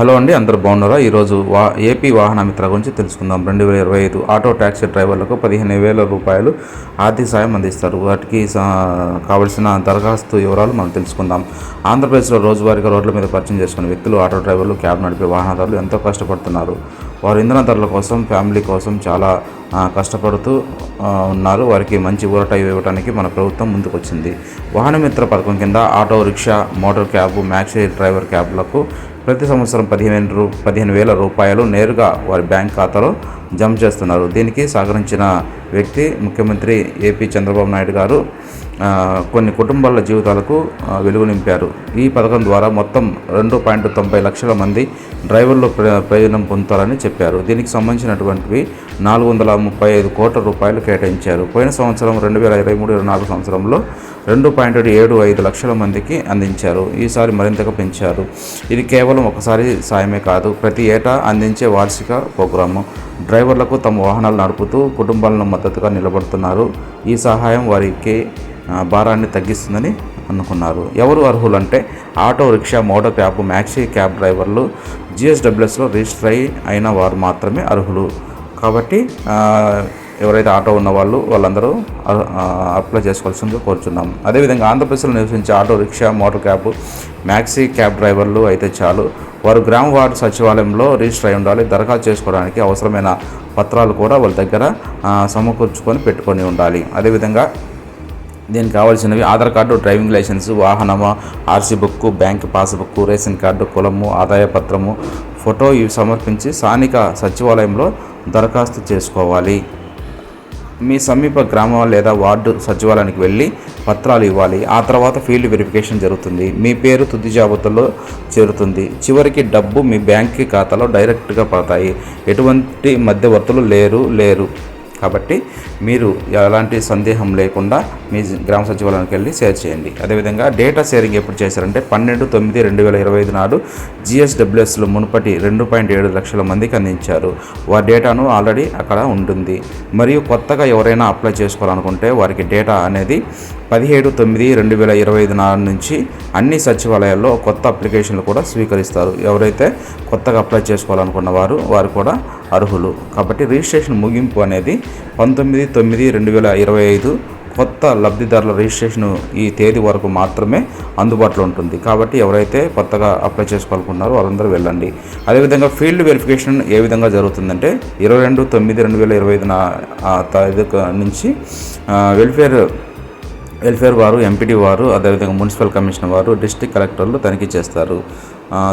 Hello అండి అందరు బాగున్నారా? ఈరోజు వా ఏపీ వాహన మిత్ర గురించి తెలుసుకుందాం. రెండు వేల ఇరవై ఐదు ఆటో ట్యాక్సీ డ్రైవర్లకు పదిహేను వేల రూపాయలు ఆర్థిక సాయం అందిస్తారు. వాటికి సా- కావలసిన దరఖాస్తు వివరాలు మనం తెలుసుకుందాం. ఆంధ్రప్రదేశ్లో రోజువారీగా రోడ్ల మీద పరిచయం చేసుకునే వ్యక్తులు ఆటో డ్రైవర్లు క్యాబ్ నడిపే వాహనదారులు ఎంతో కష్టపడుతున్నారు. వారు ఇంధన ధరల కోసం ఫ్యామిలీ కోసం చాలా కష్టపడుతూ ఉన్నారు. వారికి మంచి ఊరట ఇవ్వడానికి మన ప్రభుత్వం ముందుకొచ్చింది. వాహనమిత్ర పథకం కింద auto rickshaw motor cab maxi driver క్యాబ్లకు ప్రతి సంవత్సరం పదిహేను రూ పదిహేను వేల రూపాయలు నేరుగా వారి బ్యాంక్ ఖాతాలో జమ చేస్తున్నారు. దీనికి సహకరించిన వ్యక్తి ముఖ్యమంత్రి ఏపీ చంద్రబాబు నాయుడు గారు కొన్ని కుటుంబాల జీవితాలకు వెలుగు నింపారు. ఈ పథకం ద్వారా మొత్తం రెండు పాయింట్ తొంభై లక్షల మంది డ్రైవర్లు ప్ర- ప్రయోజనం పొందుతారని చెప్పారు. దీనికి సంబంధించినటువంటివి నాలుగు వందల ముప్పై ఐదు కోట్ల రూపాయలు కేటాయించారు. పోయిన సంవత్సరం రెండు వేల ఇరవై మూడు ఇరవై నాలుగు సంవత్సరంలో రెండు పాయింట్ ఏడు ఐదు లక్షల మందికి అందించారు. ఈసారి మరింతగా పెంచారు. ఇది కేవలం ఒకసారి సాయమే కాదు ప్రతి ఏటా అందించే వార్షిక ప్రోగ్రాము. డ్రైవర్లకు తమ వాహనాలు నడుపుతూ కుటుంబాలను మద్దతుగా నిలబడుతున్నారు. ఈ సహాయం వారికి భారాన్ని తగ్గిస్తుందని అనుకున్నారు. ఎవరు అర్హులు అంటే auto rickshaw motor cab maxi cab డ్రైవర్లు. జిఎస్డబ్ల్యూఎస్లో రిజిస్టర్ అయి అయిన వారు మాత్రమే అర్హులు. కాబట్టి ఎవరైతే ఆటో ఉన్న వాళ్ళు వాళ్ళందరూ అప్లై చేసుకోవాల్సిందిగా కోరుచున్నాం. అదేవిధంగా ఆంధ్రప్రదేశ్లో నివసించే auto rickshaw motor cab maxi cab డ్రైవర్లు అయితే చాలు. వారు గ్రామ వార్డు సచివాలయంలో రిజిస్టర్ అయి ఉండాలి. దరఖాస్తు చేసుకోవడానికి అవసరమైన పత్రాలు కూడా వాళ్ళ దగ్గర సమకూర్చుకొని పెట్టుకొని ఉండాలి. అదేవిధంగా దీనికి కావాల్సినవి ఆధార్ కార్డు డ్రైవింగ్ లైసెన్స్ వాహనము RC book bank passbook ration card కులము ఆదాయ పత్రము ఫోటో ఇవి సమర్పించి స్థానిక సచివాలయంలో దరఖాస్తు చేసుకోవాలి. మీ సమీప గ్రామం లేదా వార్డు సచివాలయానికి వెళ్ళి పత్రాలు ఇవ్వాలి. ఆ తర్వాత ఫీల్డ్ వెరిఫికేషన్ జరుగుతుంది. మీ పేరు తుది జాబితాలో చేరుతుంది. చివరికి డబ్బు మీ బ్యాంక్ ఖాతాలో డైరెక్ట్గా పడతాయి. ఎటువంటి మధ్యవర్తులు లేరు లేరు. కాబట్టి మీరు ఎలాంటి సందేహం లేకుండా మీ గ్రామ సచివాలయానికి వెళ్ళి షేర్ చేయండి. అదేవిధంగా డేటా షేరింగ్ ఎప్పుడు చేశారంటే పన్నెండు తొమ్మిది రెండు వేల ఇరవై ఐదు నాడు జిఎస్డబ్ల్యూఎస్లో మునుపటి రెండు పాయింట్ ఏడు లక్షల మందికి అందించారు. వారి డేటాను ఆల్రెడీ అక్కడ ఉంటుంది. మరియు కొత్తగా ఎవరైనా అప్లై చేసుకోవాలనుకుంటే వారికి డేటా అనేది పదిహేడు తొమ్మిది రెండు వేల ఇరవై ఐదు నాడు నుంచి అన్ని సచివాలయాల్లో కొత్త అప్లికేషన్లు కూడా స్వీకరిస్తారు. ఎవరైతే కొత్తగా అప్లై చేసుకోవాలనుకున్న వారు వారు కూడా అర్హులు. కాబట్టి రిజిస్ట్రేషన్ ముగింపు అనేది పంతొమ్మిది తొమ్మిది రెండు వేల ఇరవై ఐదు కొత్త లబ్ధిదారుల రిజిస్ట్రేషన్ ఈ తేదీ వరకు మాత్రమే అందుబాటులో ఉంటుంది. కాబట్టి ఎవరైతే కొత్తగా అప్లై చేసుకోవాలనుకున్నారో వాళ్ళందరూ వెళ్ళండి. అదేవిధంగా ఫీల్డ్ వెరిఫికేషన్ ఏ విధంగా జరుగుతుందంటే ఇరవై రెండు తొమ్మిది రెండు వేల ఇరవై ఐదున తేదీ నుంచి వెల్ఫేర్ వెల్ఫేర్ వారు ఎంపీడీ వారు అదేవిధంగా మున్సిపల్ కమిషనర్ వారు డిస్ట్రిక్ట్ కలెక్టర్లు తనిఖీ చేస్తారు.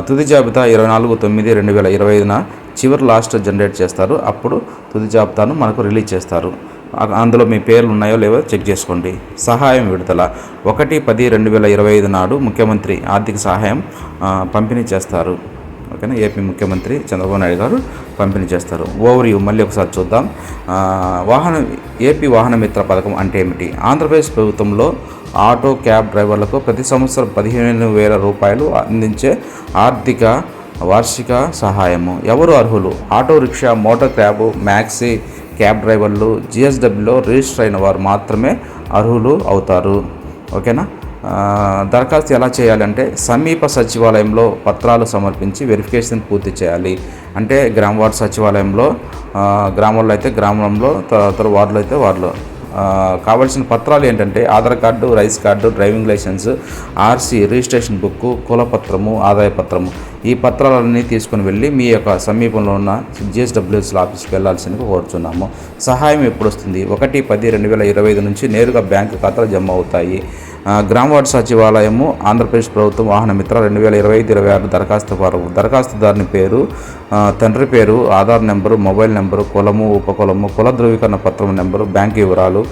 తుది జాబితా ఇరవై నాలుగు తొమ్మిది రెండు వేల ఇరవై ఐదున చివరి లాస్ట్ జనరేట్ చేస్తారు. అప్పుడు తుది జాబితాను మనకు రిలీజ్ చేస్తారు. అందులో మీ పేర్లు ఉన్నాయో లేవో చెక్ చేసుకోండి. సహాయం విడుదల. ఒకటి పది రెండు వేల ఇరవై ఐదు నాడు ముఖ్యమంత్రి ఆర్థిక సహాయం పంపిణీ చేస్తారు. ఓకేనా? ఏపీ ముఖ్యమంత్రి చంద్రబాబు నాయుడు గారు పంపిణీ చేస్తారు. ఓవర్ యూ మళ్ళీ ఒకసారి చూద్దాం. వాహన ఏపీ వాహన మిత్ర పథకం అంటే ఏమిటి? ఆంధ్రప్రదేశ్ ప్రభుత్వంలో ఆటో క్యాబ్ డ్రైవర్లకు ప్రతి సంవత్సరం పదిహేను వేల రూపాయలు అందించే ఆర్థిక వార్షిక సహాయము. ఎవరు అర్హులు? Auto rickshaw motor cab maxi cab డ్రైవర్లు జిఎస్డబ్ల్యూలో రిజిస్టర్ అయిన వారు మాత్రమే అర్హులు అవుతారు. ఓకేనా? దరఖాస్తు ఎలా చేయాలంటే సమీప సచివాలయంలో పత్రాలు సమర్పించి వెరిఫికేషన్ పూర్తి చేయాలి. అంటే గ్రామ వార్డు సచివాలయంలో గ్రామంలో అయితే గ్రామంలో తర్వాత వార్డులో అయితే వార్డులో. కావాల్సిన పత్రాలు ఏంటంటే Aadhaar card rice card driving licence RC registration book కులపత్రము ఆదాయ పత్రము. ఈ పత్రాలన్నీ తీసుకుని వెళ్ళి మీ యొక్క సమీపంలో ఉన్న జిఎస్డబ్ల్యూఎస్ల ఆఫీస్కి వెళ్ళాల్సిందిగా కోరుచున్నాము. సహాయం ఎప్పుడు వస్తుంది ఒకటి పది రెండు వేల ఇరవై ఐదు నుంచి నేరుగా బ్యాంకు ఖాతాలో జమ అవుతాయి. గ్రామవార్డు గ్రామ సచివాలయము ఆంధ్రప్రదేశ్ ప్రభుత్వం వాహన మిత్ర రెండు వేల ఇరవై ఐదు ఇరవై ఆరు దరఖాస్తు వారు దరఖాస్తుదారుని పేరు తండ్రి పేరు ఆధార్ నెంబరు మొబైల్ నెంబరు కులము ఉపకులము కుల ధృవీకరణ పత్రం నెంబరు బ్యాంక్ వివరాలు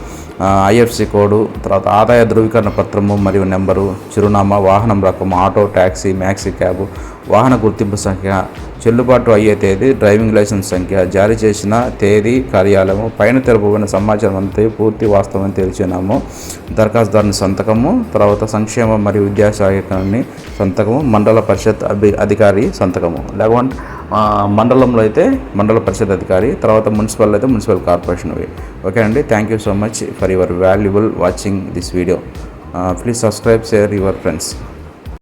ఐఎఫ్సి కోడు తర్వాత ఆదాయ ధృవీకరణ పత్రము మరియు నెంబరు చిరునామా వాహనం రకం ఆటో ట్యాక్సీ మ్యాక్సీ క్యాబ్ వాహన గుర్తింపు సంఖ్య చెల్లుబాటు అయ్యే తేదీ డ్రైవింగ్ లైసెన్స్ సంఖ్య జారీ చేసిన తేదీ కార్యాలయము పైన తెలుపబడిన సమాచారం అంతా పూర్తి వాస్తవం తెలిసినాము దరఖాస్తుదారుని సంతకము తర్వాత సంక్షేమ మరియు విద్యాశాఖని సంతకము మండల పరిషత్ అభి అధికారి సంతకము. లేకుంటే మండలంలో అయితే మండల పరిషత్ అధికారి తర్వాత మున్సిపల్ అయితే మున్సిపల్ కార్పొరేషన్ అవి ఓకే అండి thank you so much for your valuable watching this video please subscribe share your friends